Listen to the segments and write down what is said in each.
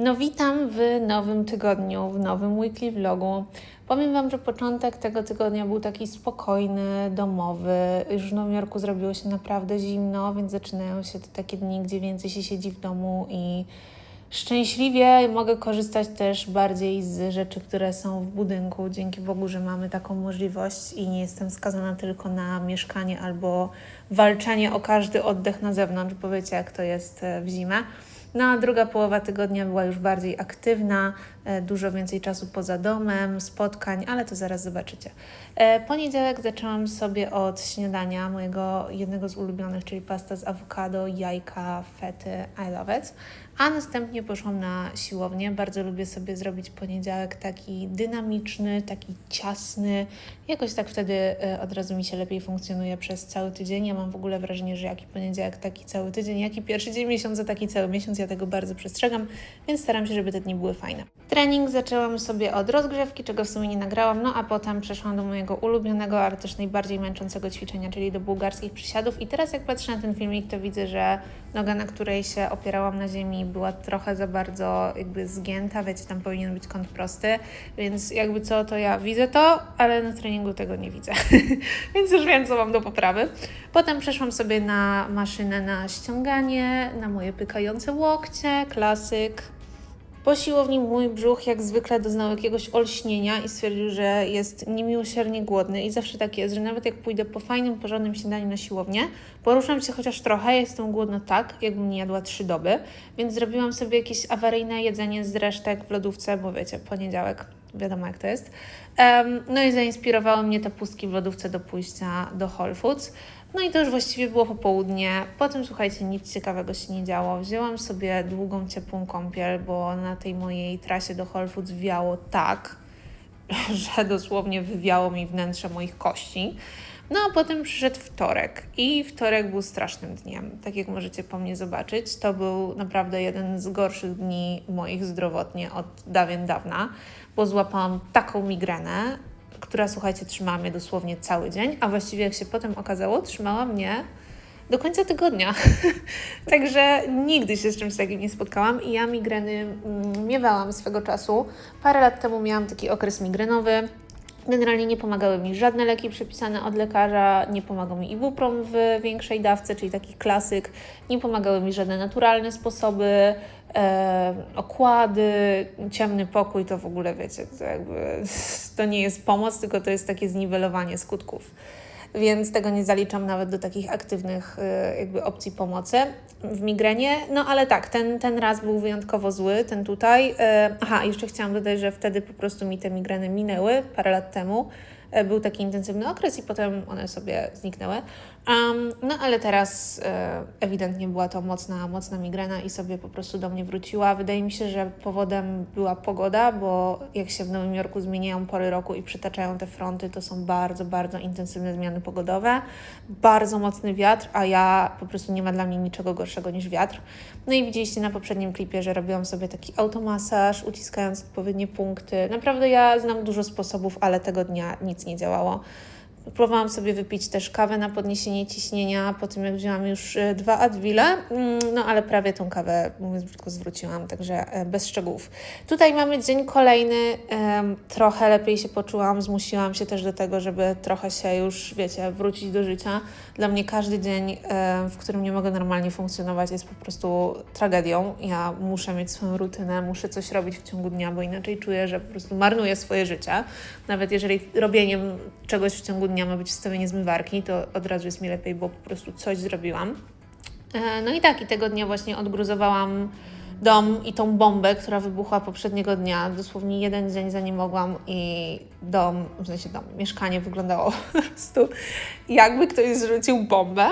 No witam w nowym tygodniu, w nowym weekly vlogu. Powiem Wam, że początek tego tygodnia był taki spokojny, domowy. Już w Nowym Jorku zrobiło się naprawdę zimno, więc zaczynają się te takie dni, gdzie więcej się siedzi w domu i szczęśliwie mogę korzystać też bardziej z rzeczy, które są w budynku. Dzięki Bogu, że mamy taką możliwość i nie jestem skazana tylko na mieszkanie albo walczenie o każdy oddech na zewnątrz, bo wiecie, jak to jest e, w zimę. No druga połowa tygodnia była już bardziej aktywna, e, dużo więcej czasu poza domem, spotkań, ale to zaraz zobaczycie. E, Poniedziałek zaczęłam sobie od śniadania mojego jednego z ulubionych, czyli pasta z awokado, jajka, fety, I love it. A następnie poszłam na siłownię. Bardzo lubię sobie zrobić poniedziałek taki dynamiczny, taki ciasny. Jakoś tak wtedy e, od razu mi się lepiej funkcjonuje przez cały tydzień. Ja mam w ogóle wrażenie, że jaki poniedziałek, taki cały tydzień, jaki pierwszy dzień miesiąca, taki cały miesiąc. Ja tego bardzo przestrzegam, więc staram się, żeby te dni były fajne. Trening zaczęłam sobie od rozgrzewki, czego w sumie nie nagrałam, no a potem przeszłam do mojego ulubionego, ale też najbardziej męczącego ćwiczenia, czyli do bułgarskich przysiadów. I teraz jak patrzę na ten filmik, to widzę, że noga, na której się opierałam na ziemi, była trochę za bardzo jakby zgięta, wiecie, tam powinien być kąt prosty, więc jakby co, to ja widzę to, ale na treningu tego nie widzę, więc już wiem, co mam do poprawy. Potem przeszłam sobie na maszynę na ściąganie, na moje pykające łokcie, klasyk, po siłowni mój brzuch jak zwykle doznał jakiegoś olśnienia i stwierdził, że jest niemiłosiernie głodny i zawsze tak jest, że nawet jak pójdę po fajnym, porządnym śniadaniu na siłownię, poruszam się chociaż trochę, jestem głodna tak, jakbym nie jadła trzy doby, więc zrobiłam sobie jakieś awaryjne jedzenie z resztek w lodówce, bo wiecie, poniedziałek, wiadomo jak to jest. No i zainspirowały mnie te pustki w lodówce do pójścia do Whole Foods. No i to już właściwie było popołudnie. Potem, słuchajcie, nic ciekawego się nie działo. Wzięłam sobie długą, ciepłą kąpiel, bo na tej mojej trasie do Whole Foods wiało tak, że dosłownie wywiało mi wnętrze moich kości. No a potem przyszedł wtorek i wtorek był strasznym dniem. Tak jak możecie po mnie zobaczyć, to był naprawdę jeden z gorszych dni moich zdrowotnie od dawien dawna, bo złapałam taką migrenę, która słuchajcie, trzymała mnie dosłownie cały dzień, a właściwie jak się potem okazało, trzymała mnie do końca tygodnia. Także nigdy się z czymś takim nie spotkałam i ja migreny mm, miewałam swego czasu. Parę lat temu miałam taki okres migrenowy. Generalnie nie pomagały mi żadne leki przepisane od lekarza, nie pomagał mi ibuprom w większej dawce, czyli taki klasyk, nie pomagały mi żadne naturalne sposoby, e, okłady, ciemny pokój, to w ogóle wiecie, to jakby to nie jest pomoc, tylko to jest takie zniwelowanie skutków więc tego nie zaliczam nawet do takich aktywnych y, jakby opcji pomocy w migrenie. No ale tak, ten, ten raz był wyjątkowo zły, ten tutaj. Y, Aha, jeszcze chciałam dodać, że wtedy po prostu mi te migreny minęły parę lat temu. Y, Był taki intensywny okres i potem one sobie zniknęły. Um, no ale teraz e, ewidentnie była to mocna, mocna migrena i sobie po prostu do mnie wróciła. Wydaje mi się, że powodem była pogoda, bo jak się w Nowym Jorku zmieniają pory roku i przytaczają te fronty, to są bardzo, bardzo intensywne zmiany pogodowe, bardzo mocny wiatr, a ja po prostu nie ma dla mnie niczego gorszego niż wiatr. No i widzieliście na poprzednim klipie, że robiłam sobie taki automasaż, uciskając odpowiednie punkty. Naprawdę ja znam dużo sposobów, ale tego dnia nic nie działało. Próbowałam sobie wypić też kawę na podniesienie ciśnienia, po tym jak wzięłam już e, dwa Advile, mm, no ale prawie tą kawę, mówiąc brzydko, zwróciłam, także e, bez szczegółów. Tutaj mamy dzień kolejny, trochę lepiej się poczułam, zmusiłam się też do tego, żeby trochę się już, wiecie, wrócić do życia. Dla mnie każdy dzień, e, w którym nie mogę normalnie funkcjonować jest po prostu tragedią. Ja muszę mieć swoją rutynę, muszę coś robić w ciągu dnia, bo inaczej czuję, że po prostu marnuję swoje życie. Nawet jeżeli robieniem czegoś w ciągu dnia ma być wstawienie zmywarki, to od razu jest mi lepiej, bo po prostu coś zrobiłam. E, No i tak, i tego dnia właśnie odgruzowałam dom i tą bombę, która wybuchła poprzedniego dnia. Dosłownie jeden dzień za nie mogłam i dom, w sensie dom, mieszkanie wyglądało po prostu jakby ktoś zrzucił bombę.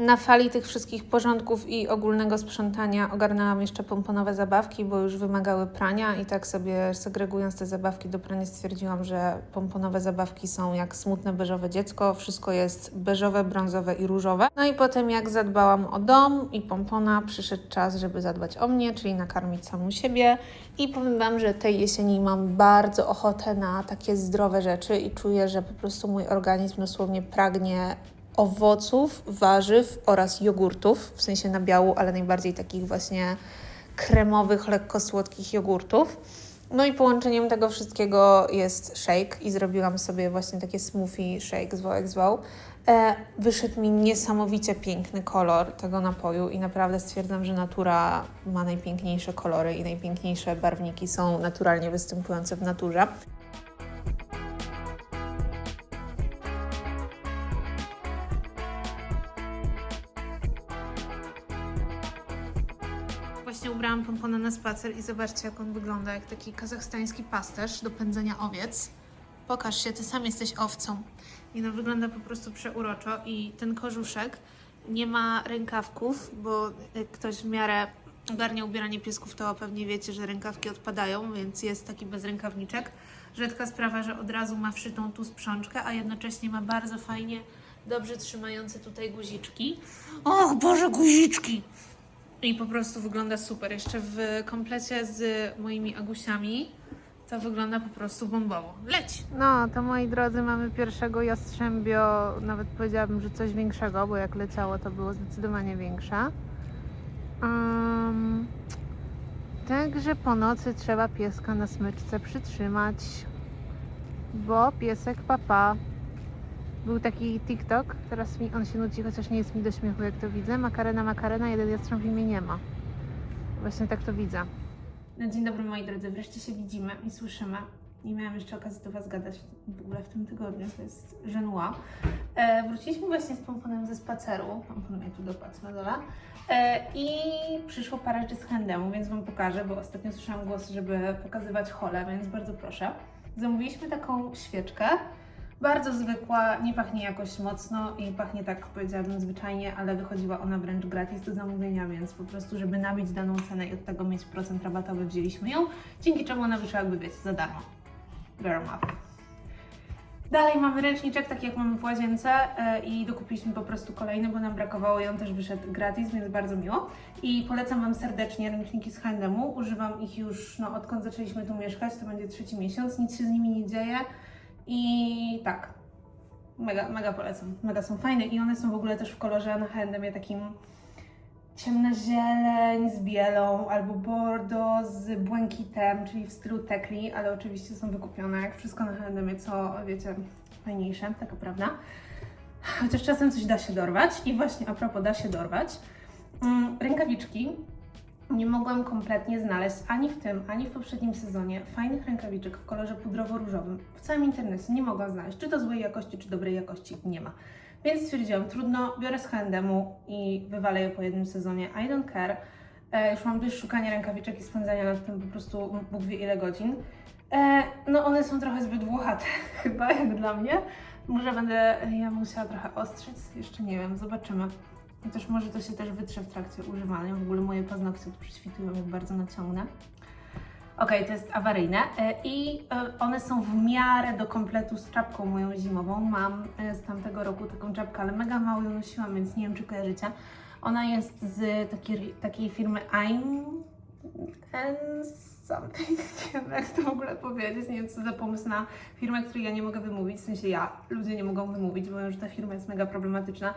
Na fali tych wszystkich porządków i ogólnego sprzątania ogarnęłam jeszcze pomponowe zabawki, bo już wymagały prania i tak sobie segregując te zabawki do prania stwierdziłam, że pomponowe zabawki są jak smutne beżowe dziecko. Wszystko jest beżowe, brązowe i różowe. No i potem jak zadbałam o dom i pompona, przyszedł czas, żeby zadbać o mnie, czyli nakarmić samą siebie. I powiem Wam, że tej jesieni mam bardzo ochotę na takie zdrowe rzeczy i czuję, że po prostu mój organizm dosłownie pragnie owoców, warzyw oraz jogurtów, w sensie nabiału, ale najbardziej takich właśnie kremowych, lekko słodkich jogurtów. No i połączeniem tego wszystkiego jest shake i zrobiłam sobie właśnie takie smoothie shake, zwał jak zwał. E, wyszedł mi niesamowicie piękny kolor tego napoju i naprawdę stwierdzam, że natura ma najpiękniejsze kolory i najpiękniejsze barwniki są naturalnie występujące w naturze. Właśnie ubrałam pompona na spacer i zobaczcie, jak on wygląda, jak taki kazachstański pasterz do pędzenia owiec. Pokaż się, ty sam jesteś owcą. I no wygląda po prostu przeuroczo i ten kożuszek nie ma rękawków, bo ktoś w miarę ogarnia ubieranie piesków, to pewnie wiecie, że rękawki odpadają, więc jest taki bez rękawniczek. Rzadka sprawa, że od razu ma wszytą tu sprzączkę, a jednocześnie ma bardzo fajnie, dobrze trzymające tutaj guziczki. Och, Boże, guziczki! I po prostu wygląda super. Jeszcze w komplecie z moimi agusiami to wygląda po prostu bombowo. Leć! No, to moi drodzy, mamy pierwszego jastrzębio, nawet powiedziałabym, że coś większego, bo jak leciało, to było zdecydowanie większe. Um, także po nocy trzeba pieska na smyczce przytrzymać, bo piesek papa. Był taki TikTok, teraz mi on się nudzi, chociaż nie jest mi do śmiechu, jak to widzę. Makarena, makarena, jeden jastrząb imię nie ma. Właśnie tak to widzę. No dzień dobry moi drodzy, wreszcie się widzimy i słyszymy. Nie miałam jeszcze okazji do Was gadać w ogóle w tym tygodniu, to jest żenua. E, wróciliśmy właśnie z pomponem ze spaceru, pompon mnie tu dopadł na dole e, i przyszło parę rzeczy z handemu, więc Wam pokażę, bo ostatnio słyszałam głosy, żeby pokazywać hole, więc bardzo proszę. Zamówiliśmy taką świeczkę, bardzo zwykła, nie pachnie jakoś mocno i pachnie tak powiedziałabym zwyczajnie, ale wychodziła ona wręcz gratis do zamówienia, więc po prostu, żeby nabić daną cenę i od tego mieć procent rabatowy, wzięliśmy ją, dzięki czemu ona wyszła jakby wiecie, za darmo. Girl math. Dalej mamy ręczniczek, taki jak mamy w łazience e, i dokupiliśmy po prostu kolejny, bo nam brakowało i on też wyszedł gratis, więc bardzo miło. I polecam Wam serdecznie ręczniki z H&M-u. Używam ich już, no odkąd zaczęliśmy tu mieszkać, to będzie trzeci miesiąc, nic się z nimi nie dzieje. I tak, mega, mega polecam. Mega są fajne. I one są w ogóle też w kolorze na H&M takim ciemna zieleń z bielą albo bordo z błękitem, czyli w stylu tekli, ale oczywiście są wykupione jak wszystko na H&M, co wiecie, fajniejsze, taka prawda. Chociaż czasem coś da się dorwać. I właśnie a propos da się dorwać, mm, rękawiczki nie mogłam kompletnie znaleźć ani w tym, ani w poprzednim sezonie fajnych rękawiczek w kolorze pudrowo-różowym. W całym internecie nie mogłam znaleźć, czy to złej jakości, czy dobrej jakości, nie ma. Więc stwierdziłam, trudno, biorę z H&M-u i wywalę je po jednym sezonie. I don't care. E, już mam dość szukania rękawiczek i spędzania nad tym po prostu Bóg wie ile godzin. E, no one są trochę zbyt włochate chyba, jak dla mnie. Może będę ja musiała trochę ostrzec, jeszcze nie wiem, zobaczymy. Chociaż może to się też wytrze w trakcie używania. W ogóle moje paznokcie tu prześwitują, jak bardzo naciągnę. Ok, to jest awaryjne e, i e, one są w miarę do kompletu z czapką moją zimową. Mam e, z tamtego roku taką czapkę, ale mega mało ją nosiłam, więc nie wiem, czy kojarzycie. Ona jest z takiej, takiej firmy I'm and something. Nie wiem, jak to w ogóle powiedzieć. Nie wiem, co za pomysł na firmę, której ja nie mogę wymówić. W sensie ja, ludzie nie mogą wymówić, bo wiem, że ta firma jest mega problematyczna.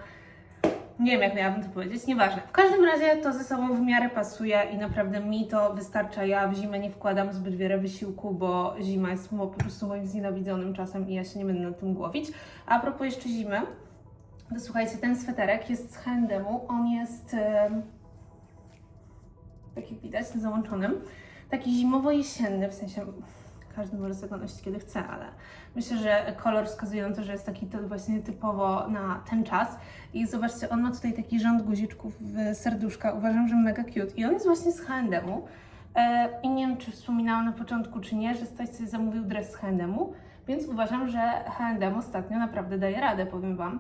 Nie wiem, jak miałabym to powiedzieć, nieważne. W każdym razie to ze sobą w miarę pasuje i naprawdę mi to wystarcza. Ja w zimę nie wkładam zbyt wiele wysiłku, bo zima jest po prostu moim znienawidzonym czasem i ja się nie będę nad tym głowić. A propos jeszcze zimy, to słuchajcie, ten sweterek jest z H&M-u. On jest, tak jak widać, załączonym. Taki zimowo-jesienny, w sensie każdy może sobie go nosić kiedy chce, ale myślę, że kolor wskazuje na to, że jest taki to właśnie typowo na ten czas. I zobaczcie, on ma tutaj taki rząd guziczków w serduszka. Uważam, że mega cute. I on jest właśnie z H&M-u. E, I nie wiem, czy wspominałam na początku, czy nie, że Staś sobie zamówił dres z H&M-u, więc uważam, że H&M ostatnio naprawdę daje radę, powiem Wam.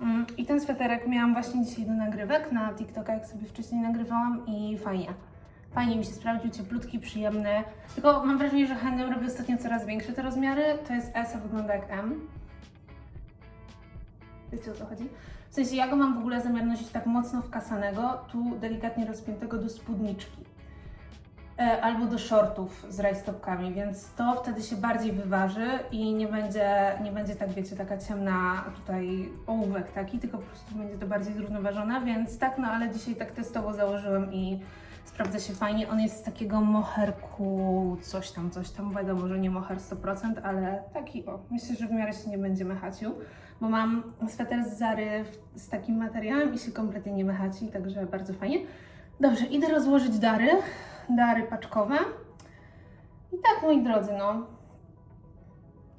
Mm, I ten sweterek miałam właśnie dzisiaj do nagrywek na TikToka, jak sobie wcześniej nagrywałam i fajnie. Fajnie mi się sprawdził, cieplutki, przyjemny. Tylko mam wrażenie, że H&M robi ostatnio coraz większe te rozmiary. To jest S, a wygląda jak M. Wiecie o co chodzi? W sensie ja go mam w ogóle zamiar nosić tak mocno wkasanego, tu delikatnie rozpiętego do spódniczki. E, albo do shortów z rajstopkami, więc to wtedy się bardziej wyważy i nie będzie, nie będzie tak, wiecie, taka ciemna tutaj ołówek taki, tylko po prostu będzie to bardziej zrównoważone, więc tak, no ale dzisiaj tak testowo założyłem i Sprawdza się fajnie. On jest z takiego moherku, coś tam, coś tam. Wiadomo, że nie moher 100%, ale taki o. Myślę, że w miarę się nie będzie mechacił, bo mam sweter z Zary z takim materiałem i się kompletnie nie mechaci, także bardzo fajnie. Dobrze, idę rozłożyć dary, dary paczkowe. I tak, moi drodzy, no.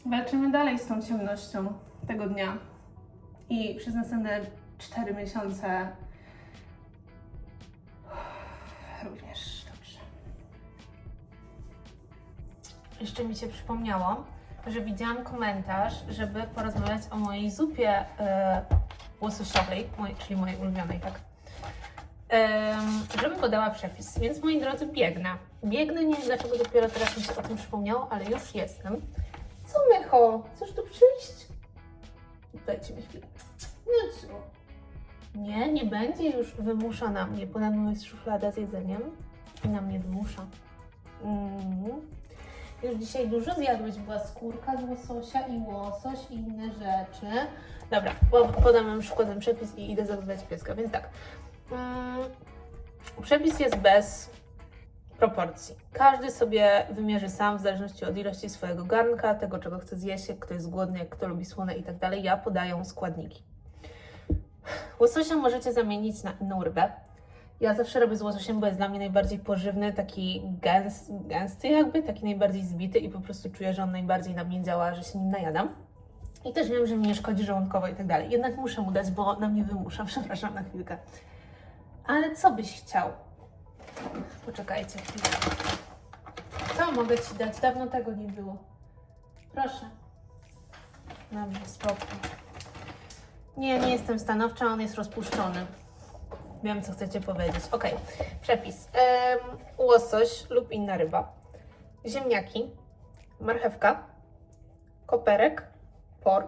Walczymy dalej z tą ciemnością tego dnia. I przez następne 4 miesiące Jeszcze mi się przypomniało, że widziałam komentarz, żeby porozmawiać o mojej zupie e, łososiowej, czyli mojej ulubionej, tak? Em, żebym podała przepis. Więc moi drodzy, biegnę. Biegnę, nie wiem dlaczego dopiero teraz mi się o tym przypomniało, ale już jestem. Co Mycho? Chcesz tu przyjść? Dajcie mi chwilę. No co? Nie, nie będzie już wymusza na mnie. Mną jest szuflada z jedzeniem i na mnie wymusza. Mm. Już dzisiaj dużo zjadłeś, była skórka z łososia i łosoś i inne rzeczy. Dobra, po- podam wam przykładem przepis i idę zabawiać pieska, więc tak. Mm. Przepis jest bez proporcji. Każdy sobie wymierzy sam w zależności od ilości swojego garnka, tego czego chce zjeść, jak kto jest głodny, jak kto lubi słone i tak dalej. Ja podaję składniki. Łososia możecie zamienić na inną rybę. Ja zawsze robię z łososiem, bo jest dla mnie najbardziej pożywny, taki gęs, gęsty jakby, taki najbardziej zbity i po prostu czuję, że on najbardziej na mnie działa, że się nim najadam. I też wiem, że mi nie szkodzi żołądkowo i tak dalej. Jednak muszę mu dać, bo na mnie wymusza. Przepraszam na chwilkę. Ale co byś chciał? Poczekajcie chwilę. Co mogę Ci dać? Dawno tego nie było. Proszę. Dobrze, spokój. Nie, nie jestem stanowcza, on jest rozpuszczony. Wiem, co chcecie powiedzieć. Ok, przepis. Em, łosoś lub inna ryba. Ziemniaki, marchewka, koperek, por.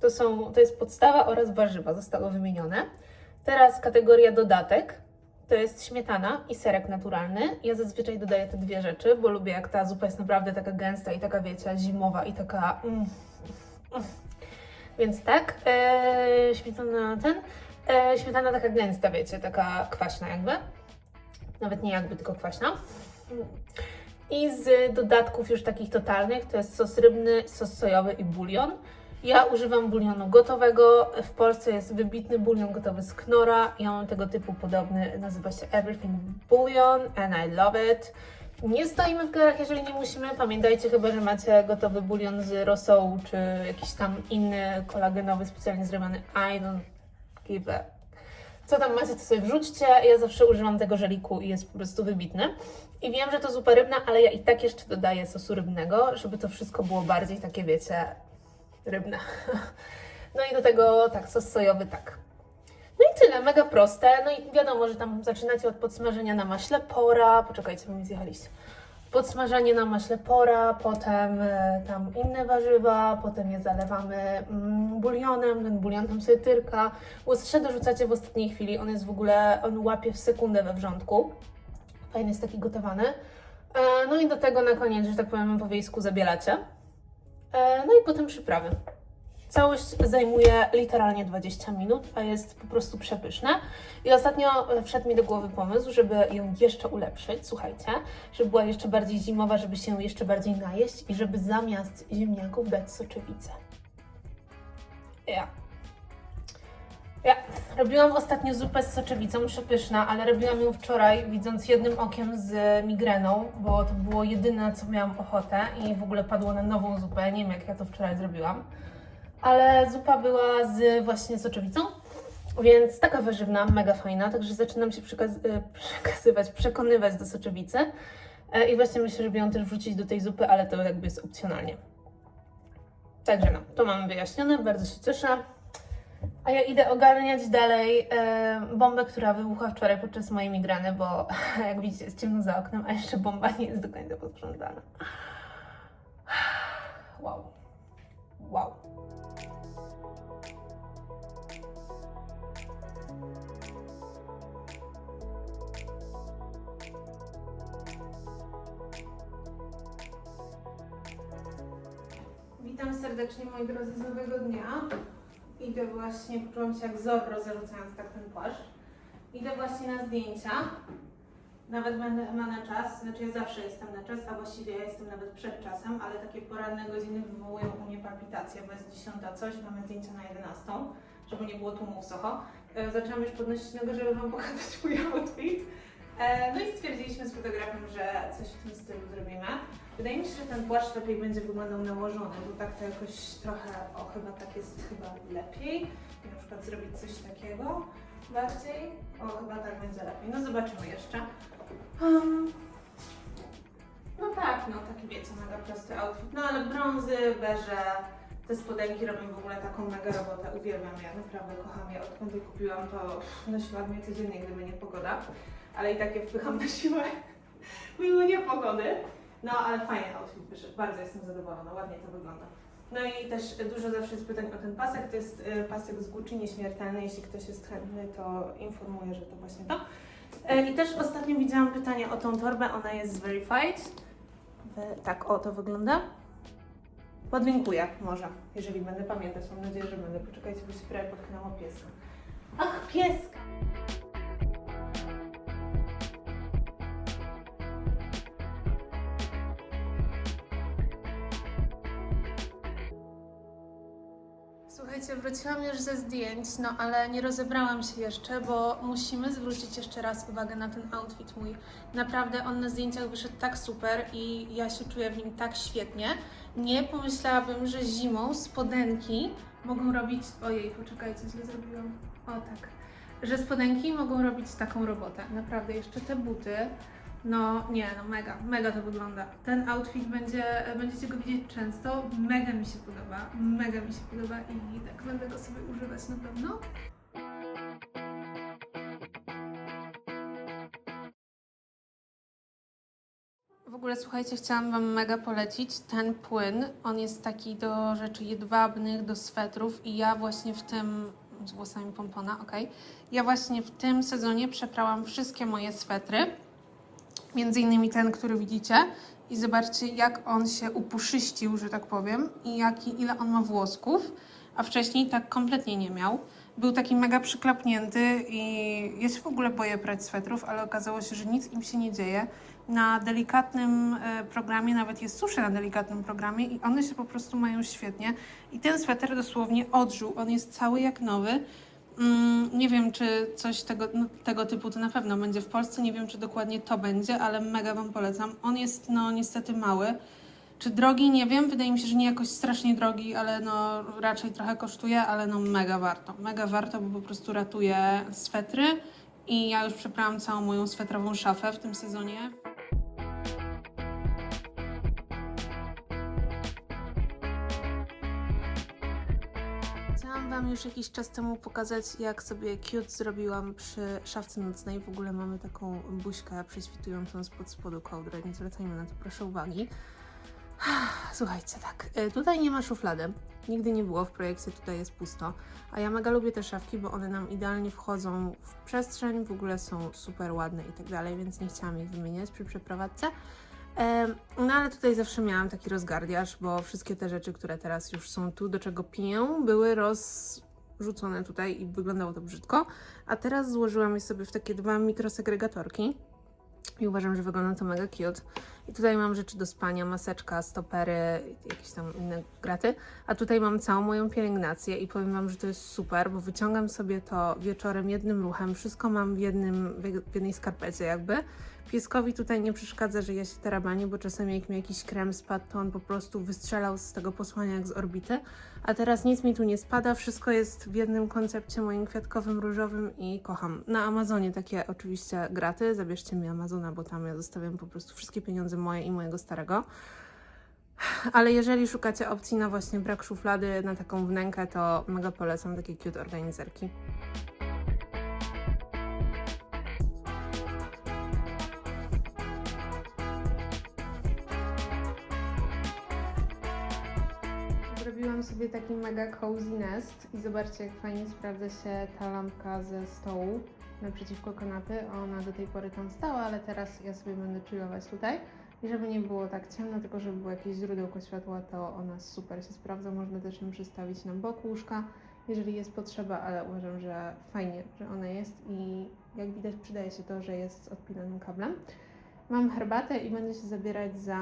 To, są, to jest podstawa oraz warzywa, zostało wymienione. Teraz kategoria dodatek. To jest śmietana i serek naturalny. Ja zazwyczaj dodaję te dwie rzeczy, bo lubię jak ta zupa jest naprawdę taka gęsta i taka, wiecie, zimowa i taka... Mm, mm. Więc tak, e, śmietana ten, e, śmietana taka gęsta, wiecie, taka kwaśna jakby. Nawet nie jakby, tylko kwaśna. I z dodatków już takich totalnych to jest sos rybny, sos sojowy i bulion. Ja używam bulionu gotowego. W Polsce jest wybitny bulion gotowy z Knora. Ja mam tego typu podobny, nazywa się Everything Bullion and I love it. Nie stoimy w garach, jeżeli nie musimy. Pamiętajcie chyba, że macie gotowy bulion z rosołu, czy jakiś tam inny kolagenowy, specjalnie zrobiony. I don't a... Co tam macie, to sobie wrzućcie. Ja zawsze używam tego żeliku i jest po prostu wybitny. I wiem, że to zupa rybna, ale ja i tak jeszcze dodaję sosu rybnego, żeby to wszystko było bardziej takie, wiecie, rybne. No i do tego tak, sos sojowy tak. No i tyle, mega proste. No i wiadomo, że tam zaczynacie od podsmażenia na maśle pora. Poczekajcie, bo mi zjechaliście. Podsmażanie na maśle pora, potem e, tam inne warzywa, potem je zalewamy mm, bulionem, ten bulion tam sobie tyrka. Łososia dorzucacie w ostatniej chwili, on jest w ogóle, on łapie w sekundę we wrzątku. Fajny jest taki gotowany. E, no i do tego na koniec, że tak powiem po wiejsku, zabielacie. E, no i potem przyprawy. Całość zajmuje literalnie 20 minut, a jest po prostu przepyszne. I ostatnio e, wszedł mi do głowy pomysł, żeby ją jeszcze ulepszyć, słuchajcie, żeby była jeszcze bardziej zimowa, żeby się jeszcze bardziej najeść i żeby zamiast ziemniaków dać soczewicę. Ja. Ja robiłam ostatnio zupę z soczewicą, przepyszna, ale robiłam ją wczoraj, widząc jednym okiem z migreną, bo to było jedyne, co miałam ochotę i w ogóle padło na nową zupę. Nie wiem, jak ja to wczoraj zrobiłam. Ale zupa była z właśnie soczewicą, więc taka warzywna, mega fajna, także zaczynam się przekaz- e, przekazywać, przekonywać do soczewicy. E, I właśnie myślę, żeby ją też wrzucić do tej zupy, ale to jakby jest opcjonalnie. Także no, to mamy wyjaśnione, bardzo się cieszę. A ja idę ogarniać dalej e, bombę, która wybuchła wczoraj podczas mojej migrany, bo jak widzicie jest ciemno za oknem, a jeszcze bomba nie jest do końca posprzątana. Wow. Wow. Serdecznie moi drodzy z nowego dnia. Idę właśnie, poczułam się jak Zorro zarzucając tak ten płaszcz. Idę właśnie na zdjęcia. Nawet będę chyba na czas, znaczy ja zawsze jestem na czas, a właściwie ja jestem nawet przed czasem, ale takie poranne godziny wywołują u mnie palpitacje, bo jest 10 coś, mamy zdjęcia na 11, żeby nie było tłumu w Soho. E, zaczęłam już podnosić nogę, żeby Wam pokazać mój outfit. E, no i stwierdziliśmy z fotografem, że coś w tym stylu zrobimy. Wydaje mi się, że ten płaszcz lepiej będzie wyglądał nałożony, bo tak to jakoś trochę, o chyba tak jest chyba lepiej. I na przykład zrobić coś takiego bardziej. O, chyba tak będzie lepiej. No zobaczymy jeszcze. Um, no tak, no taki wiecie, mega prosty outfit. No ale brązy, beże, te spodenki robią w ogóle taką mega robotę. Uwielbiam je, naprawdę kocham je. Odkąd je kupiłam, to nosiłam je codziennie, gdyby nie pogoda. Ale i tak je wpycham na siłę, mimo niepogody. No ale fajny outfit wyszedł, bardzo jestem zadowolona, ładnie to wygląda. No i też dużo zawsze jest pytań o ten pasek. To jest y, pasek z Gucci nieśmiertelny. Jeśli ktoś jest chętny, to informuję, że to właśnie to. E, I też ostatnio widziałam pytanie o tą torbę. Ona jest verified. E, Tak, o to wygląda. Podlinkuję może, jeżeli będę pamiętać. Mam nadzieję, że będę. Poczekajcie, bo się prawie potknęło pieska. Ach, pieska! Wróciłam już ze zdjęć, no ale nie rozebrałam się jeszcze, bo musimy zwrócić jeszcze raz uwagę na ten outfit mój. Naprawdę on na zdjęciach wyszedł tak super i ja się czuję w nim tak świetnie. Nie pomyślałabym, że zimą spodenki mogą robić... Ojej, poczekajcie, źle zrobiłam. O tak. Że spodenki mogą robić taką robotę. Naprawdę, jeszcze te buty. No nie, no mega, mega to wygląda. Ten outfit będzie, będziecie go widzieć często. Mega mi się podoba, mega mi się podoba i tak będę go sobie używać na pewno. W ogóle słuchajcie, chciałam Wam mega polecić ten płyn. On jest taki do rzeczy jedwabnych, do swetrów i ja właśnie w tym z włosami pompona, ok. Ja właśnie w tym sezonie przeprałam wszystkie moje swetry między innymi ten, który widzicie. I zobaczcie, jak on się upuszyścił, że tak powiem, i jaki, ile on ma włosków, a wcześniej tak kompletnie nie miał. Był taki mega przyklapnięty i ja się w ogóle boję prać swetrów, ale okazało się, że nic im się nie dzieje. Na delikatnym e, programie, nawet jest susze na delikatnym programie i one się po prostu mają świetnie. I ten sweter dosłownie odżył, on jest cały jak nowy. Mm, nie wiem, czy coś tego, no, tego typu to na pewno będzie w Polsce. Nie wiem, czy dokładnie to będzie, ale mega Wam polecam. On jest, no, niestety mały. Czy drogi? Nie wiem. Wydaje mi się, że nie jakoś strasznie drogi, ale no, raczej trochę kosztuje, ale no, mega warto. Mega warto, bo po prostu ratuje swetry. I ja już przeprałam całą moją swetrową szafę w tym sezonie. Wam już jakiś czas temu pokazać, jak sobie cute zrobiłam przy szafce nocnej. W ogóle mamy taką buźkę prześwitującą spod spodu kołdrę. Nie zwracajmy na to proszę uwagi. Słuchajcie, tak, y, tutaj nie ma szuflady. Nigdy nie było w projekcie, tutaj jest pusto. A ja mega lubię te szafki, bo one nam idealnie wchodzą w przestrzeń, w ogóle są super ładne i tak dalej, więc nie chciałam ich wymieniać przy przeprowadzce. No ale tutaj zawsze miałam taki rozgardiaż, bo wszystkie te rzeczy, które teraz już są tu, do czego piję, były rozrzucone tutaj i wyglądało to brzydko. A teraz złożyłam je sobie w takie dwa mikrosegregatorki i uważam, że wygląda to mega cute. I tutaj mam rzeczy do spania, maseczka, stopery, jakieś tam inne graty. A tutaj mam całą moją pielęgnację i powiem Wam, że to jest super, bo wyciągam sobie to wieczorem jednym ruchem. Wszystko mam w, jednym, w jednej skarpecie jakby. Pieskowi tutaj nie przeszkadza, że ja się tarabanię, bo czasami jak mi jakiś krem spadł, to on po prostu wystrzelał z tego posłania jak z orbity. A teraz nic mi tu nie spada, wszystko jest w jednym koncepcie moim kwiatkowym, różowym i kocham. Na Amazonie takie oczywiście graty, zabierzcie mi Amazona, bo tam ja zostawiam po prostu wszystkie pieniądze moje i mojego starego. Ale jeżeli szukacie opcji na właśnie brak szuflady, na taką wnękę, to mega polecam takie cute organizerki. Zrobiłam sobie taki mega cozy nest i zobaczcie jak fajnie sprawdza się ta lampka ze stołu naprzeciwko kanapy. Ona do tej pory tam stała, ale teraz ja sobie będę chillować tutaj. I żeby nie było tak ciemno, tylko żeby było jakieś źródełko światła, to ona super się sprawdza. Można też ją przystawić na bok łóżka jeżeli jest potrzeba, ale uważam, że fajnie, że ona jest i jak widać przydaje się to, że jest z odpinanym kablem. Mam herbatę i będę się zabierać za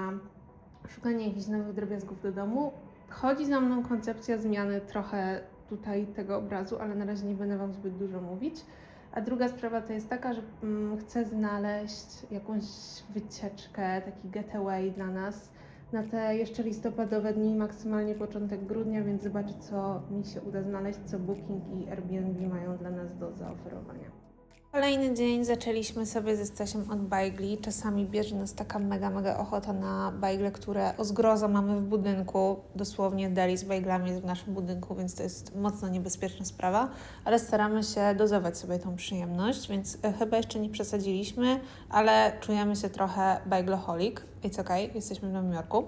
szukanie jakichś nowych drobiazgów do domu. Chodzi za mną koncepcja zmiany trochę tutaj tego obrazu, ale na razie nie będę Wam zbyt dużo mówić. A druga sprawa to jest taka, że mm, chcę znaleźć jakąś wycieczkę, taki getaway dla nas na te jeszcze listopadowe dni, maksymalnie początek grudnia, więc zobaczę, co mi się uda znaleźć, co Booking i Airbnb mają dla nas do zaoferowania. Kolejny dzień zaczęliśmy sobie ze Stasiem od bajgli. Czasami bierze nas taka mega, mega ochota na bajgle, które o zgroza mamy w budynku. Dosłownie deli z bajglami jest w naszym budynku, więc to jest mocno niebezpieczna sprawa, ale staramy się dozować sobie tą przyjemność, więc e, chyba jeszcze nie przesadziliśmy, ale czujemy się trochę bajgloholic. It's okay, jesteśmy w Nowym Jorku.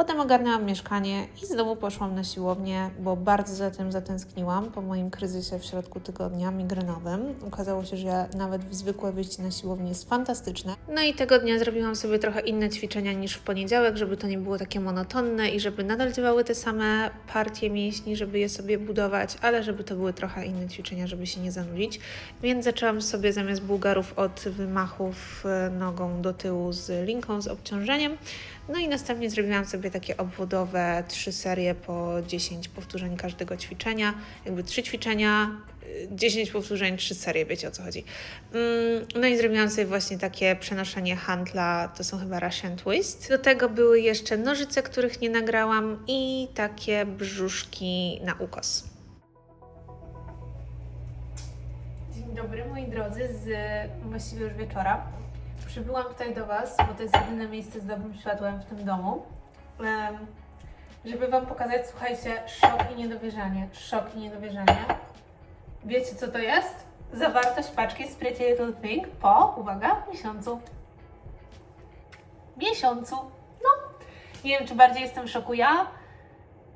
Potem ogarnęłam mieszkanie i znowu poszłam na siłownię, bo bardzo za tym zatęskniłam po moim kryzysie w środku tygodnia migrenowym. Okazało się, że nawet zwykłe wyjście na siłownię jest fantastyczne. No i tego dnia zrobiłam sobie trochę inne ćwiczenia niż w poniedziałek, żeby to nie było takie monotonne i żeby nadal działały te same partie mięśni, żeby je sobie budować, ale żeby to były trochę inne ćwiczenia, żeby się nie zanudzić. Więc zaczęłam sobie zamiast bułgarów od wymachów e, nogą do tyłu z linką, z obciążeniem. No i następnie zrobiłam sobie takie obwodowe trzy serie po 10 powtórzeń każdego ćwiczenia. Jakby trzy ćwiczenia, y, 10 powtórzeń, trzy serie, wiecie o co chodzi. Mm, No i zrobiłam sobie właśnie takie przenoszenie handla, to są chyba Russian Twist. Do tego były jeszcze nożyce, których nie nagrałam i takie brzuszki na ukos. Dzień dobry moi drodzy, z właściwie już wieczora. Przybyłam tutaj do Was, bo to jest jedyne miejsce z dobrym światłem w tym domu, żeby Wam pokazać, słuchajcie, szok i niedowierzanie, szok i niedowierzanie. Wiecie co to jest? Zawartość paczki z Pretty Little Thing po, uwaga, miesiącu. Miesiącu. No, nie wiem, czy bardziej jestem w szoku ja,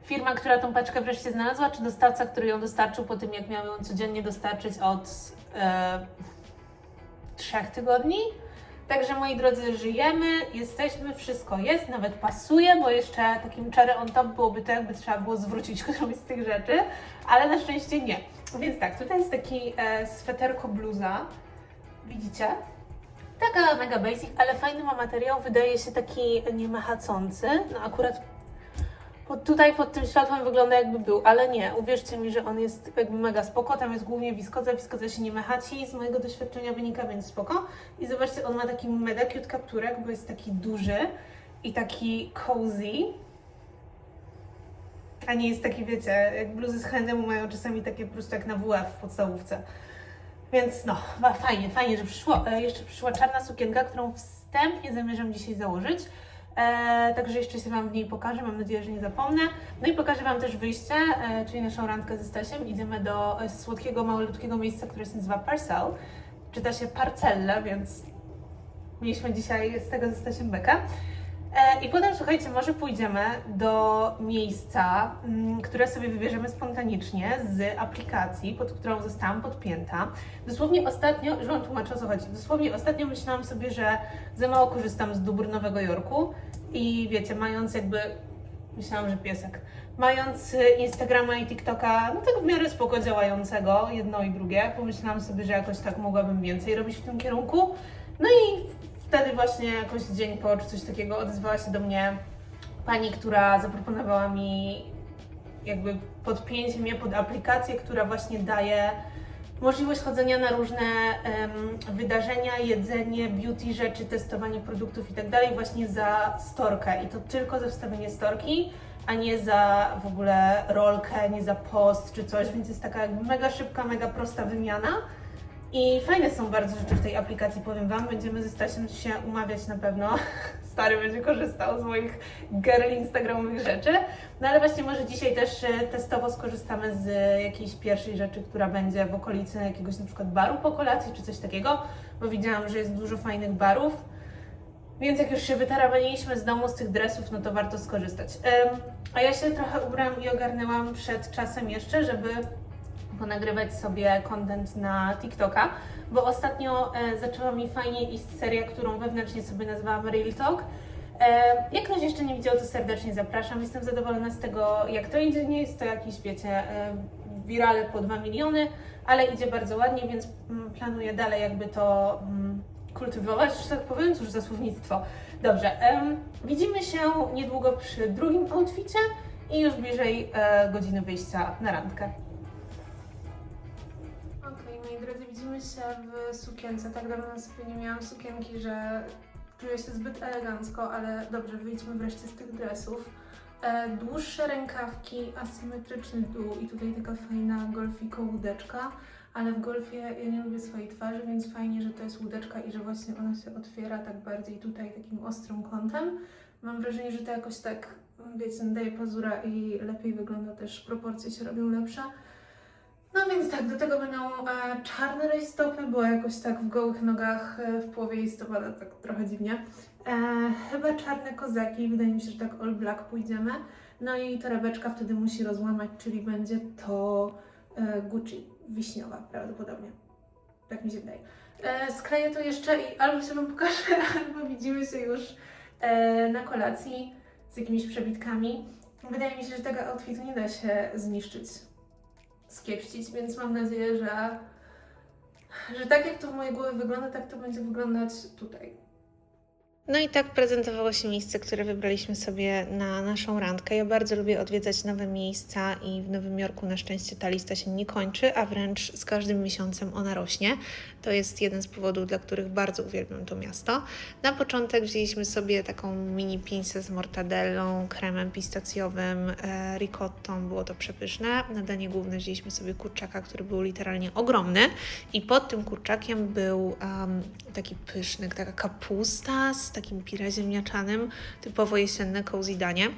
firma, która tą paczkę wreszcie znalazła, czy dostawca, który ją dostarczył po tym, jak miał ją codziennie dostarczyć od e, trzech tygodni. Także moi drodzy, żyjemy, jesteśmy, wszystko jest, nawet pasuje, bo jeszcze takim cherry on top byłoby to, jakby trzeba było zwrócić którąś z tych rzeczy, ale na szczęście nie. Więc tak, tutaj jest taki e, sweterko bluza, widzicie? Taka mega basic, ale fajny ma materiał, wydaje się taki niemachacący, no akurat pod, tutaj pod tym światłem wygląda jakby był, ale nie, uwierzcie mi, że on jest jakby mega spoko, tam jest głównie wiskoza, wiskoza się nie mechaci, z mojego doświadczenia wynika, więc spoko. I zobaczcie, on ma taki mega cute kapturek, bo jest taki duży i taki cozy, a nie jest taki, wiecie, jak bluzy z H&M mają czasami takie po prostu jak na WF w podstawówce. Więc no, fajnie, fajnie, że przyszło. E, jeszcze przyszła czarna sukienka, którą wstępnie zamierzam dzisiaj założyć. E, także jeszcze się Wam w niej pokażę, mam nadzieję, że nie zapomnę. No i pokażę Wam też wyjście, e, czyli naszą randkę ze Stasiem. Idziemy do e, słodkiego, malutkiego miejsca, które się nazywa Parcel. Czyta się Parcelle, więc mieliśmy dzisiaj z tego ze Stasiem bekę. E, I potem, słuchajcie, może pójdziemy do miejsca, mm, które sobie wybierzemy spontanicznie z aplikacji, pod którą zostałam podpięta. Dosłownie ostatnio, już Wam tłumaczę o co chodzi, dosłownie ostatnio myślałam sobie, że za mało korzystam z dóbr Nowego Jorku i wiecie, mając jakby, myślałam, że piesek, mając y, Instagrama i TikToka, no tak w miarę spoko działającego, jedno i drugie, pomyślałam sobie, że jakoś tak mogłabym więcej robić w tym kierunku. No i wtedy właśnie jakoś dzień po czy coś takiego odezwała się do mnie pani, która zaproponowała mi jakby podpięcie mnie pod aplikację, która właśnie daje możliwość chodzenia na różne em, wydarzenia, jedzenie, beauty rzeczy, testowanie produktów i tak dalej właśnie za storkę i to tylko za wstawienie storki, a nie za w ogóle rolkę, nie za post czy coś, więc jest taka mega szybka, mega prosta wymiana. I fajne są bardzo rzeczy w tej aplikacji, powiem Wam. Będziemy ze Stasiem się umawiać na pewno. Stary będzie korzystał z moich girl instagramowych rzeczy. No ale właśnie może dzisiaj też e, testowo skorzystamy z jakiejś pierwszej rzeczy, która będzie w okolicy jakiegoś na przykład baru po kolacji czy coś takiego, bo widziałam, że jest dużo fajnych barów. Więc jak już się wytarabaniliśmy z domu z tych dresów, no to warto skorzystać. A ja się trochę ubrałam i ogarnęłam przed czasem jeszcze, żeby ponagrywać sobie content na TikToka, bo ostatnio e, zaczęła mi fajnie iść seria, którą wewnętrznie sobie nazwałam Real Talk. E, jak ktoś jeszcze nie widział, to serdecznie zapraszam. Jestem zadowolona z tego, jak to idzie. Nie jest to jakiś, wiecie, e, wirale po 2 miliony, ale idzie bardzo ładnie, więc mm, planuję dalej jakby to mm, kultywować, że tak powiem, cóż za słownictwo. Dobrze, widzimy się niedługo przy drugim outficie i już bliżej godziny wyjścia na randkę. Moi drodzy, widzimy się w sukience. Tak dawno sobie nie miałam sukienki, że czuję się zbyt elegancko, ale dobrze, wyjdźmy wreszcie z tych dresów. E, dłuższe rękawki, asymetryczny dół i tutaj taka fajna golfiko łódeczka, ale w golfie ja nie lubię swojej twarzy, więc fajnie, że to jest łódeczka i że właśnie ona się otwiera tak bardziej tutaj takim ostrym kątem. Mam wrażenie, że to jakoś tak, wiecie, daje pazura i lepiej wygląda też, proporcje się robią lepsze. No więc tak, do tego będą e, czarne rajstopy, bo jakoś tak w gołych nogach e, w połowie listopada tak trochę dziwnie. E, chyba czarne kozaki, wydaje mi się, że tak all black pójdziemy. No i torebeczka wtedy musi rozłamać, czyli będzie to e, Gucci wiśniowa prawdopodobnie. Tak mi się wydaje. E, skleję to jeszcze i albo się Wam pokażę, albo widzimy się już e, na kolacji z jakimiś przebitkami. Wydaje mi się, że tego outfitu nie da się zniszczyć skiepścić, więc mam nadzieję, że, że tak jak to w mojej głowie wygląda, tak to będzie wyglądać tutaj. No i tak prezentowało się miejsce, które wybraliśmy sobie na naszą randkę. Ja bardzo lubię odwiedzać nowe miejsca i w Nowym Jorku na szczęście ta lista się nie kończy, a wręcz z każdym miesiącem ona rośnie. To jest jeden z powodów, dla których bardzo uwielbiam to miasto. Na początek wzięliśmy sobie taką mini pizzę z mortadellą, kremem pistacjowym, e, ricottą, było to przepyszne. Na danie główne wzięliśmy sobie kurczaka, który był literalnie ogromny i pod tym kurczakiem był em, taki pyszny, taka kapusta z takim pire ziemniaczanym, typowo jesienne cozy danie.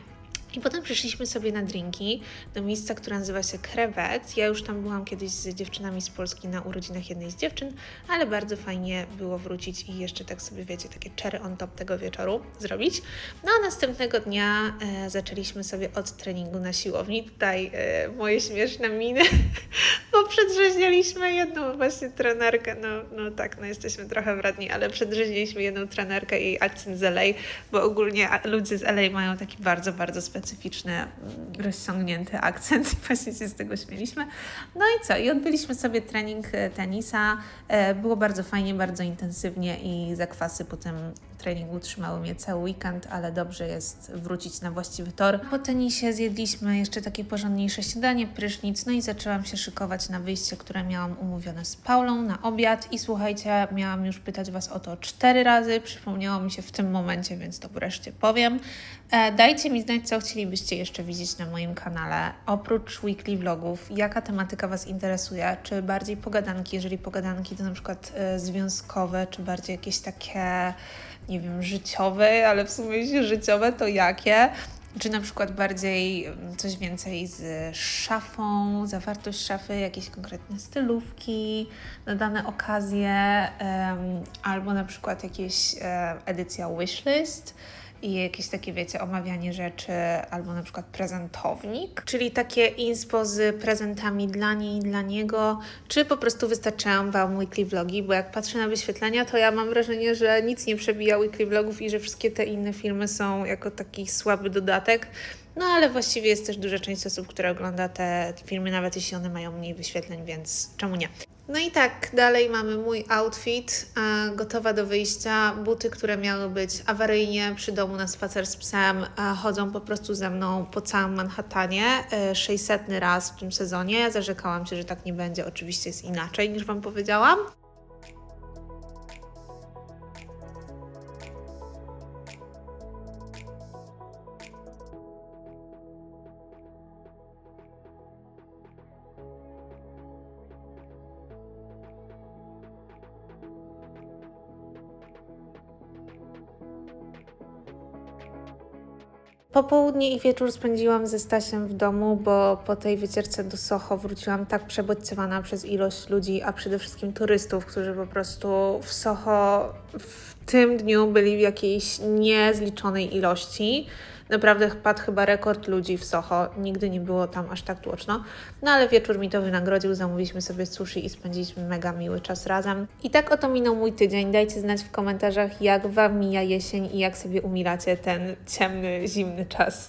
I potem przyszliśmy sobie na drinki do miejsca, które nazywa się Krewet. Ja już tam byłam kiedyś z dziewczynami z Polski na urodzinach jednej z dziewczyn, ale bardzo fajnie było wrócić i jeszcze tak sobie, wiecie, takie cherry on top tego wieczoru zrobić. No a następnego dnia e, zaczęliśmy sobie od treningu na siłowni. Tutaj e, moje śmieszne miny, bo przedrzeźnialiśmy jedną właśnie trenerkę. No, no tak, no jesteśmy trochę wradni, ale przedrzeźniliśmy jedną trenerkę i akcent z LA, bo ogólnie ludzie z LA mają taki bardzo, bardzo specyficzny, mm, rozciągnięty akcent i właśnie się z tego śmieliśmy. No i co? I odbyliśmy sobie trening e, tenisa. E, Było bardzo fajnie, bardzo intensywnie i zakwasy po tym treningu trzymały mnie cały weekend, ale dobrze jest wrócić na właściwy tor. Po tenisie zjedliśmy jeszcze takie porządniejsze śniadanie, prysznic, no i zaczęłam się szykować na wyjście, które miałam umówione z Paulą na obiad i słuchajcie, miałam już pytać Was o to cztery razy, przypomniało mi się w tym momencie, więc to wreszcie powiem. E, dajcie mi znać, co chcielibyście jeszcze widzieć na moim kanale, oprócz weekly vlogów, jaka tematyka Was interesuje, czy bardziej pogadanki, jeżeli pogadanki to na przykład e, związkowe, czy bardziej jakieś takie nie wiem, życiowe, ale w sumie życiowe, to jakie? Czy na przykład bardziej mm, coś więcej z szafą, zawartość szafy, jakieś konkretne stylówki na dane okazje, albo na przykład jakieś e, edycja wishlist i jakieś takie, wiecie, omawianie rzeczy, albo na przykład prezentownik, czyli takie inspo z prezentami dla niej i dla niego, czy po prostu wystarczają Wam weekly vlogi, bo jak patrzę na wyświetlenia, to ja mam wrażenie, że nic nie przebija weekly vlogów i że wszystkie te inne filmy są jako taki słaby dodatek. No ale właściwie jest też duża część osób, która ogląda te filmy, nawet jeśli one mają mniej wyświetleń, więc czemu nie? No i tak, dalej mamy mój outfit, e, gotowa do wyjścia. Buty, które miały być awaryjnie przy domu na spacer z psem, e, chodzą po prostu ze mną po całym Manhattanie. E, 600 raz w tym sezonie. Zarzekałam się, że tak nie będzie. Oczywiście jest inaczej niż Wam powiedziałam. Popołudnie i wieczór spędziłam ze Stasiem w domu, bo po tej wycieczce do Soho wróciłam tak przebodźcowana przez ilość ludzi, a przede wszystkim turystów, którzy po prostu w Soho w tym dniu byli w jakiejś niezliczonej ilości. Naprawdę padł chyba rekord ludzi w Soho. Nigdy nie było tam aż tak tłoczno. No ale wieczór mi to wynagrodził. Zamówiliśmy sobie sushi i spędziliśmy mega miły czas razem. I tak oto minął mój tydzień. Dajcie znać w komentarzach, jak Wam mija jesień i jak sobie umilacie ten ciemny, zimny czas.